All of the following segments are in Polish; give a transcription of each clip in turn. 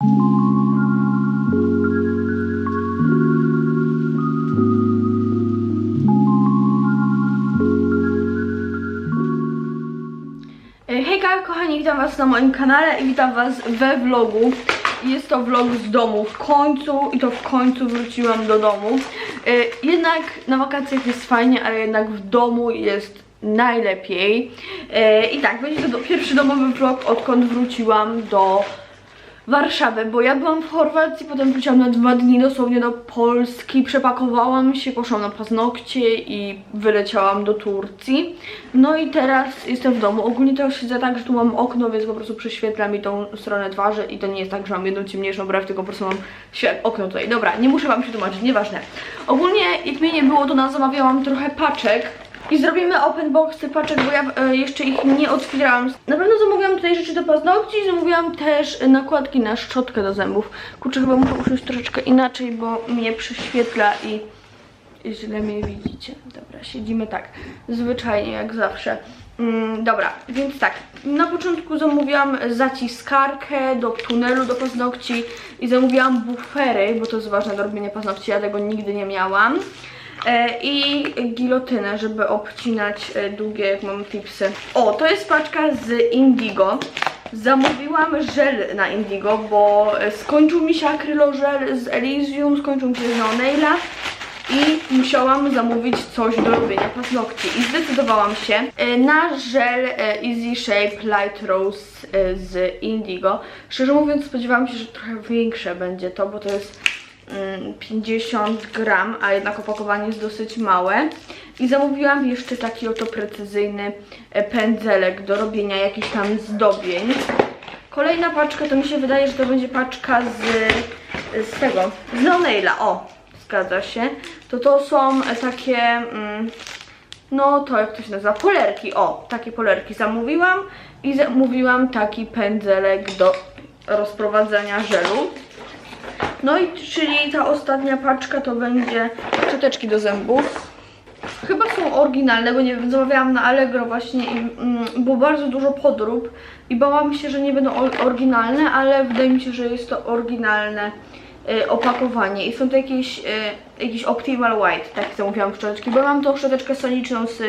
E, Hejka kochani, witam was na moim kanale i witam was we vlogu. Jest to vlog z domu w końcu i to w końcu wróciłam do domu. E, Jednak na wakacjach jest fajnie, ale jednak w domu jest najlepiej. E, I tak, będzie to pierwszy domowy vlog odkąd wróciłam do Warszawy, bo ja byłam w Chorwacji, potem wróciłam na dwa dni dosłownie do Polski, przepakowałam się, poszłam na paznokcie i wyleciałam do Turcji. No i teraz jestem w domu. Ogólnie to siedzę tak, że tu mam okno, więc po prostu prześwietla mi tą stronę twarzy i to nie jest tak, że mam jedną ciemniejszą brew, tylko po prostu mam okno tutaj. Dobra, nie muszę wam się tłumaczyć, nieważne. Ogólnie jak mnie nie było, to na zamawiałam trochę paczek. I zrobimy open boxy paczek, bo ja e, jeszcze ich nie otwierałam. Na pewno zamówiłam tutaj rzeczy do paznokci, zamówiłam też nakładki na szczotkę do zębów. Kurczę, chyba muszę usiąść troszeczkę inaczej, bo mnie prześwietla i, i źle mnie widzicie. Dobra, siedzimy tak, zwyczajnie jak zawsze. Mm, dobra, więc tak, na początku zamówiłam zaciskarkę do tunelu do paznokci i zamówiłam bufery, bo to jest ważne do robienia paznokci, ja tego nigdy nie miałam. E, I gilotynę, żeby obcinać e, długie, jak mam tipsy. O, to jest paczka z Indigo. Zamówiłam żel na Indigo, bo e, skończył mi się akrylożel z Elysium, skończył mi się z Neonaila i musiałam zamówić coś do robienia paznokci. I zdecydowałam się na żel Easy Shape Light Rose z Indigo. Szczerze mówiąc spodziewałam się, że trochę większe będzie to, bo to jest 50 gram, a jednak opakowanie jest dosyć małe. I zamówiłam jeszcze taki oto precyzyjny e, pędzelek do robienia jakichś tam zdobień. Kolejna paczka to mi się wydaje, że to będzie paczka z, z tego, z Neonaila, o, zgadza się. To to są takie, mm, no to jak to się nazywa, polerki, o, takie polerki zamówiłam i zamówiłam taki pędzelek do rozprowadzania żelu. No i czyli ta ostatnia paczka to będzie szczoteczki do zębów. Chyba są oryginalne, bo nie wiem, zamawiałam na Allegro właśnie i mm, było bardzo dużo podrób i bałam się, że nie będą or- oryginalne, ale wydaje mi się, że jest to oryginalne y, opakowanie i są to jakieś, y, jakiś Optimal White, tak zamówiłam szczoteczki, bo mam tą szczoteczkę soniczną z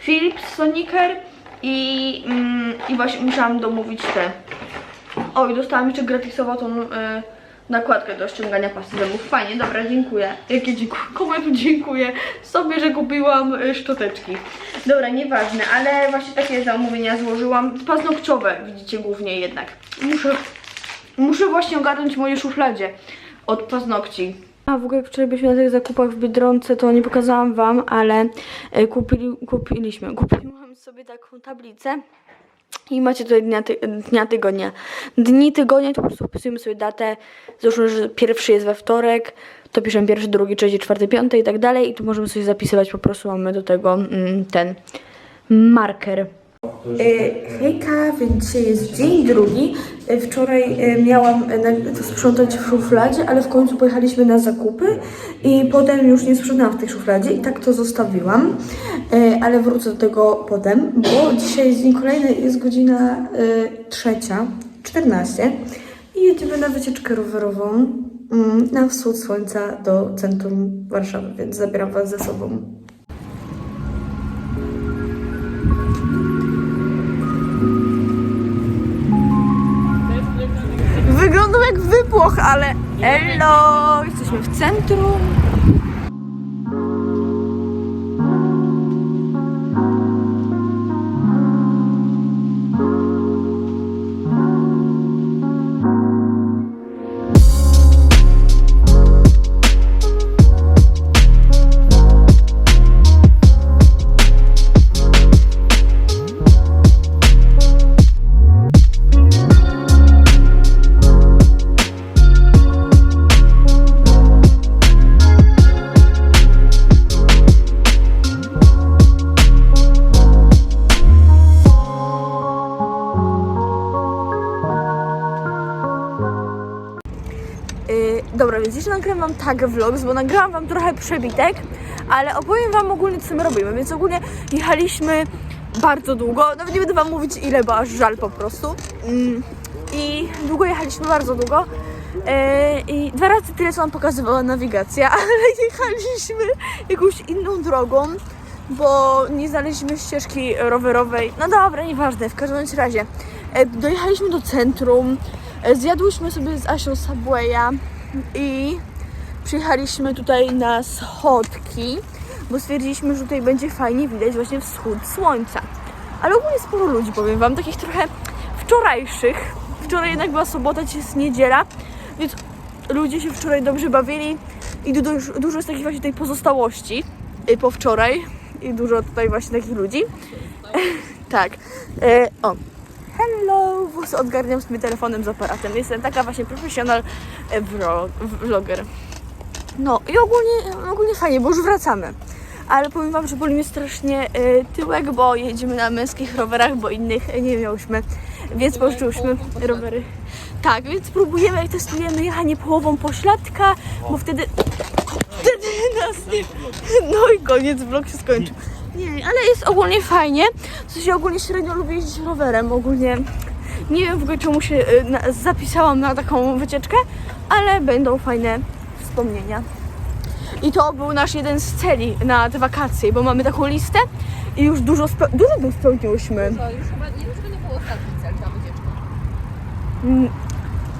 Philips Sonicare i, mm, i właśnie musiałam domówić te. I dostałam jeszcze gratisową tą y, nakładkę do ściągania pasy zębów. Fajnie, dobra, dziękuję. Jakie dziękuję? Komu ja tu dziękuję? Sobie, że kupiłam y, szczoteczki. Dobra, nieważne, ale właśnie takie zamówienia złożyłam. Paznokciowe, widzicie głównie jednak. Muszę, muszę właśnie ogarnąć moje szufladzie od paznokci. A w ogóle wczoraj byliśmy na tych zakupach w Biedronce, to nie pokazałam wam, ale e, kupili, kupiliśmy, kupiłam sobie taką tablicę i macie tutaj dnia, ty, dnia tygodnia. Dni tygodnia to po prostu wpisujemy sobie datę. Załóżmy, że pierwszy jest we wtorek, to piszemy pierwszy, drugi, trzeci, czwarty, piąty i tak dalej. I tu możemy sobie zapisywać, po prostu mamy do tego mm, ten marker. E, Hejka, więc dzisiaj jest dzień drugi. E, Wczoraj e, miałam to sprzątać w szufladzie, ale w końcu pojechaliśmy na zakupy i potem już nie sprzątałam w tej szufladzie i tak to zostawiłam. Ale wrócę do tego potem, bo dzisiaj jest dzień kolejny, jest godzina trzecia, 14 i jedziemy na wycieczkę rowerową mm, na wschód słońca do centrum Warszawy, więc zabieram Was ze sobą. Wybuch, ale hello! Jesteśmy w centrum. Dobra, więc jeszcze nagrałam wam tag vlogs, bo nagrałam wam trochę przebitek, ale opowiem wam ogólnie co my robimy, więc ogólnie jechaliśmy bardzo długo, nawet nie będę wam mówić ile, bo aż żal po prostu. Mm, I długo jechaliśmy, bardzo długo. E, I dwa razy tyle, co nam pokazywała nawigacja, ale jechaliśmy jakąś inną drogą, bo nie znaleźliśmy ścieżki rowerowej. No dobra, nieważne, w każdym razie. E, dojechaliśmy do centrum, e, zjadłyśmy sobie z Asią Subwaya i przyjechaliśmy tutaj na schodki, bo stwierdziliśmy, że tutaj będzie fajnie widać właśnie wschód słońca. Ale ogólnie sporo ludzi, powiem Wam, takich trochę wczorajszych. Wczoraj jednak była sobota, dzisiaj jest niedziela, więc ludzie się wczoraj dobrze bawili i dużo, dużo jest takich właśnie tej pozostałości y, po wczoraj i dużo tutaj właśnie takich ludzi. tak. E, o. Hello! Włosy odgarniam sobie telefonem z aparatem. Jestem taka właśnie profesjonal e, vlog, vlogger. No i ogólnie, ogólnie fajnie, bo już wracamy. Ale powiem Wam, że boli mnie strasznie e, tyłek, bo jedziemy na męskich rowerach, bo innych nie miałyśmy. Więc pożyczyłyśmy rowery. Tak, więc próbujemy, testujemy jechanie połową pośladka, bo wtedy, wtedy nas nie... No i koniec, vlog się skończył. Nie, ale jest ogólnie fajnie. W sensie ogólnie średnio lubię jeździć rowerem, ogólnie nie wiem w ogóle czemu się y, na, zapisałam na taką wycieczkę, ale będą fajne wspomnienia. I to był nasz jeden z celi na te wakacje, bo mamy taką listę i już dużo, spe- dużo spełniłyśmy. To już chyba nie wiem, czy to nie było ostatni cel, ta wycieczka.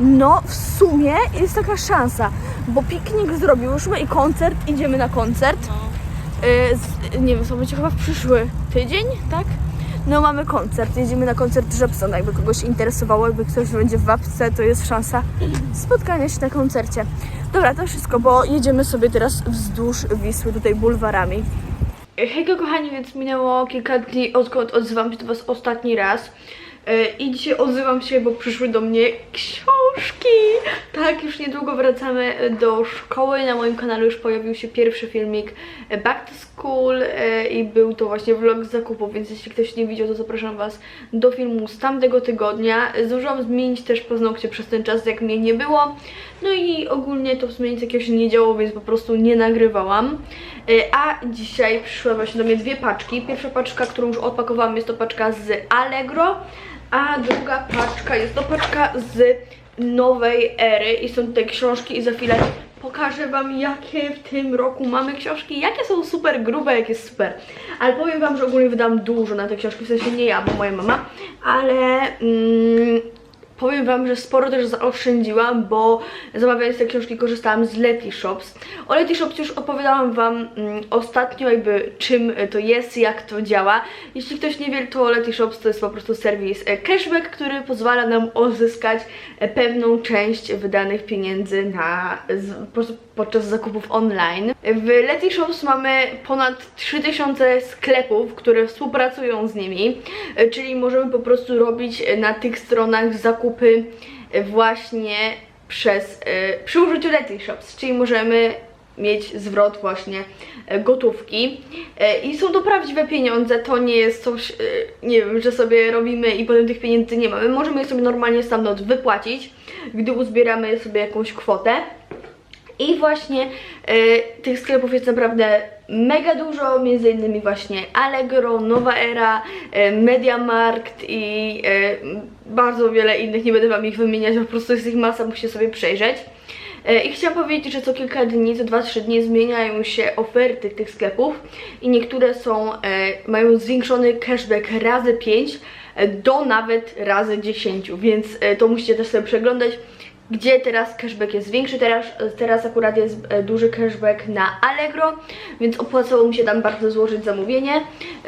No, w sumie jest taka szansa, bo piknik zrobiłyśmy i koncert, idziemy na koncert. Z, nie wiem, co będzie chyba w przyszły tydzień, tak? No mamy koncert, jedziemy na koncert Żepsona, jakby kogoś interesowało, jakby ktoś będzie w Wapce, to jest szansa spotkania się na koncercie. Dobra, to wszystko, bo jedziemy sobie teraz wzdłuż Wisły, tutaj bulwarami. Hejka kochani, więc minęło kilka dni odkąd odzywam się do Was ostatni raz. E, I dzisiaj odzywam się, bo przyszły do mnie książki. Tak, już niedługo wracamy do szkoły. Na moim kanale już pojawił się pierwszy filmik e, Back to School e, i był to właśnie vlog z zakupów, więc jeśli ktoś nie widział, to zapraszam Was do filmu z tamtego tygodnia. Zdążyłam zmienić też paznokcie przez ten czas, jak mnie nie było. No i ogólnie to w sumie nic jakiegoś nie działo, więc po prostu nie nagrywałam. E, A dzisiaj przyszły właśnie do mnie dwie paczki. Pierwsza paczka, którą już odpakowałam, jest to paczka z Allegro, a druga paczka jest to paczka z nowej ery i są tutaj książki i za chwilę pokażę Wam jakie w tym roku mamy książki, jakie są super grube, jakie super. Ale powiem Wam, że ogólnie wydam dużo na te książki, w sensie nie ja, bo moja mama, ale mm, Powiem Wam, że sporo też zaoszczędziłam, bo zamawiając te książki korzystałam z Leti Shops. O Leti Shops już opowiadałam Wam mm, ostatnio jakby czym to jest, jak to działa. Jeśli ktoś nie wie, to Leti Shops to jest po prostu serwis e, cashback, który pozwala nam uzyskać e, pewną część wydanych pieniędzy na, po prostu podczas zakupów online. W Leti Shops mamy ponad 3000 sklepów, które współpracują z nimi, czyli możemy po prostu robić e, na tych stronach zakupy e, właśnie przez, e, przy użyciu Leti Shops, czyli możemy mieć zwrot właśnie gotówki i są to prawdziwe pieniądze, to nie jest coś, nie wiem, że sobie robimy i potem tych pieniędzy nie mamy, możemy je sobie normalnie stamtąd wypłacić, gdy uzbieramy sobie jakąś kwotę. I właśnie e, tych sklepów jest naprawdę mega dużo, między innymi właśnie Allegro, Nowa Era, e, Mediamarkt i e, bardzo wiele innych, nie będę wam ich wymieniać, po prostu jest ich masa, musicie sobie przejrzeć. E, I chciałam powiedzieć, że co kilka dni, co 2-3 dni zmieniają się oferty tych sklepów i niektóre są, e, mają zwiększony cashback razy 5 e, do nawet razy 10, więc e, to musicie też sobie przeglądać gdzie teraz cashback jest większy, teraz, teraz akurat jest e, duży cashback na Allegro, więc opłacało mi się tam bardzo złożyć zamówienie.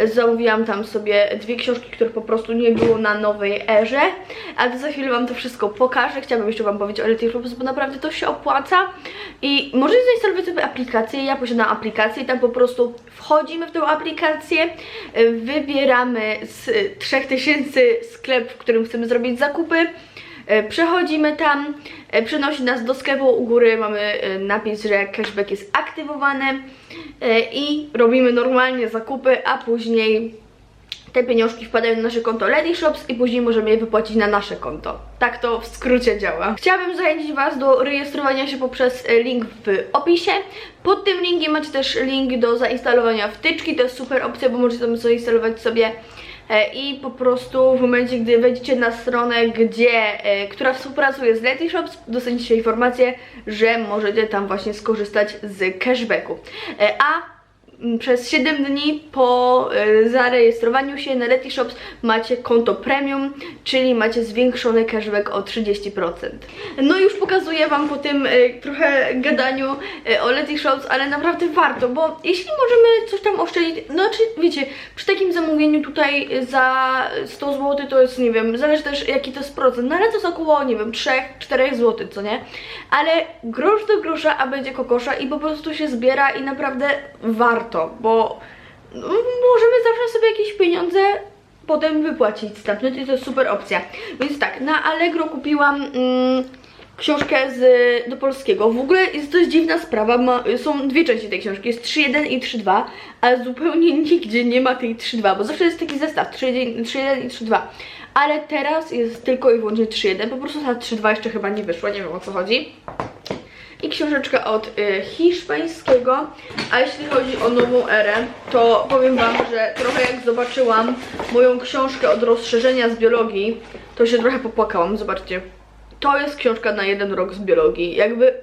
Zamówiłam tam sobie dwie książki, których po prostu nie było na nowej erze, ale za chwilę Wam to wszystko pokażę. Chciałabym jeszcze Wam powiedzieć o Letty Shops, bo naprawdę to się opłaca. I możecie zainstalować sobie aplikację, ja posiadam aplikację i tam po prostu wchodzimy w tę aplikację, wybieramy z 3000 sklep, w którym chcemy zrobić zakupy, Przechodzimy tam, e, przenosi nas do sklepu, u góry mamy e, napis, że cashback jest aktywowany e, i robimy normalnie zakupy, a później te pieniążki wpadają na nasze konto Lady Shops i później możemy je wypłacić na nasze konto. Tak to w skrócie działa. Chciałabym zachęcić Was do rejestrowania się poprzez e, link w opisie. Pod tym linkiem macie też link do zainstalowania wtyczki. To jest super opcja, bo możecie tam zainstalować sobie e, i po prostu w momencie, gdy wejdziecie na stronę, gdzie, e, która współpracuje z Letty Shops, dostaniecie informację, że możecie tam właśnie skorzystać z cashbacku. E, A przez 7 dni po e, zarejestrowaniu się na Letty Shops macie konto premium, czyli macie zwiększony cashback o 30%. No już pokazuję Wam po tym e, trochę gadaniu e, o Letty Shops, ale naprawdę warto, bo jeśli możemy coś tam oszczędzić, no czy wiecie, przy takim zamówieniu tutaj za 100 zł to jest, nie wiem, zależy też jaki to jest procent, no ale to jest około, nie wiem, 3-4 zł, co nie? Ale grosz do grosza, a będzie kokosza i po prostu się zbiera i naprawdę warto, bo no, możemy zawsze sobie jakieś pieniądze potem wypłacić stamtąd i to jest super opcja. Więc tak, na Allegro kupiłam mm, książkę z, do polskiego. W ogóle jest dość dziwna sprawa, ma, są dwie części tej książki, jest 3.1 i 3.2, ale zupełnie nigdzie nie ma tej 3.2, bo zawsze jest taki zestaw 3.1 3.1 i 3.2. Ale teraz jest tylko i wyłącznie 3.1, po prostu ta 3.2 jeszcze chyba nie wyszła, nie wiem o co chodzi i książeczka od y, hiszpańskiego. A jeśli chodzi o nową erę, to powiem Wam, że trochę jak zobaczyłam moją książkę od rozszerzenia z biologii, to się trochę popłakałam. Zobaczcie. To jest książka na jeden rok z biologii. Jakby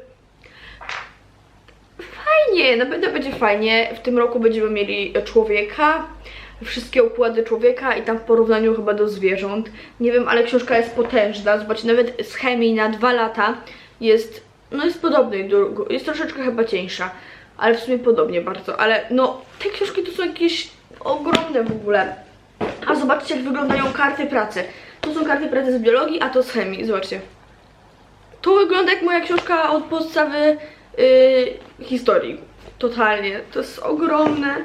fajnie, na pewno będzie fajnie. W tym roku będziemy mieli człowieka, wszystkie układy człowieka i tam w porównaniu chyba do zwierząt. Nie wiem, ale książka jest potężna. Zobaczcie, nawet z chemii na dwa lata jest, no jest podobnej, do- jest troszeczkę chyba cieńsza, ale w sumie podobnie bardzo. Ale no, te książki to są jakieś ogromne w ogóle. A zobaczcie, jak wyglądają karty pracy. To są karty pracy z biologii, a to z chemii. Zobaczcie. To wygląda jak moja książka od podstawy yy, historii. Totalnie. To jest ogromne.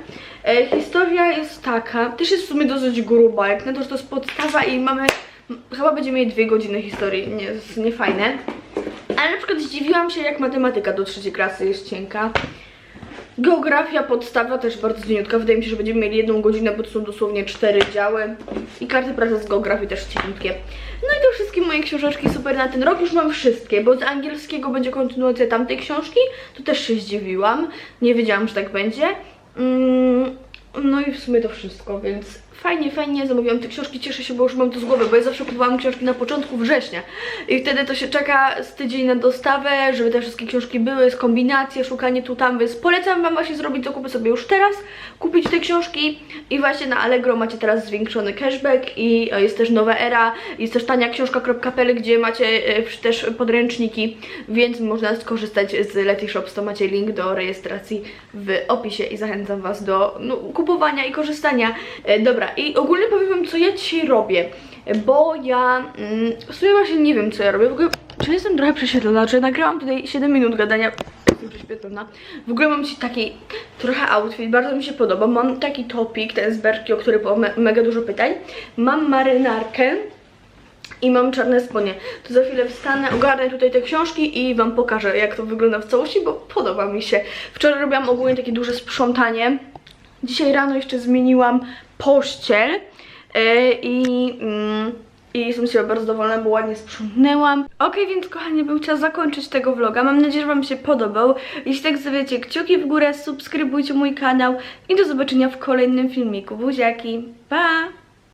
E, historia jest taka, też jest w sumie dosyć gruba, jak na to, że to jest podstawa i mamy, chyba będziemy mieli dwie godziny historii, nie, jest niefajne. Ale na przykład zdziwiłam się, jak matematyka do trzeciej klasy jest cienka. Geografia podstawa też bardzo cieniutka. Wydaje mi się, że będziemy mieli jedną godzinę, bo to są dosłownie cztery działy. I karty pracy z geografii też cieniutkie. No i to wszystkie moje książeczki super na ten rok. Już mam wszystkie, bo z angielskiego będzie kontynuacja tamtej książki. Tu też się zdziwiłam. Nie wiedziałam, że tak będzie. Mm, no i w sumie to wszystko, więc fajnie, fajnie zamówiłam te książki, cieszę się, bo już mam to z głowy, bo ja zawsze kupowałam książki na początku września i wtedy to się czeka z tydzień na dostawę, żeby te wszystkie książki były, jest kombinacja, szukanie tu, tam, więc polecam Wam właśnie zrobić zakupy sobie już teraz, kupić te książki i właśnie na Allegro macie teraz zwiększony cashback i e, jest też nowa era, jest też tania książka.pl, gdzie macie e, też podręczniki, więc można skorzystać z Letty Shops, to macie link do rejestracji w opisie i zachęcam Was do no, kupowania i korzystania. E, dobra, i ogólnie powiem Wam, co ja dzisiaj robię, bo ja mm, w sumie właśnie nie wiem, co ja robię. W ogóle, czy jestem trochę prześwietlona, czy nagrałam tutaj 7 minut gadania jestem. W ogóle mam dzisiaj taki trochę outfit, bardzo mi się podoba. Mam taki topik, ten z Berki, o który było me mega dużo pytań. Mam marynarkę i mam czarne spodnie. To za chwilę wstanę, ogarnę tutaj te książki i Wam pokażę, jak to wygląda w całości, bo podoba mi się. Wczoraj robiłam ogólnie takie duże sprzątanie. Dzisiaj rano jeszcze zmieniłam pościel yy, i... mm, i jestem z siebie bardzo zadowolona, bo ładnie sprzątnęłam. Okej, więc kochani, był czas zakończyć tego vloga. Mam nadzieję, że Wam się podobał. Jeśli tak zostawiacie kciuki w górę, subskrybujcie mój kanał i do zobaczenia w kolejnym filmiku. Buziaki, pa!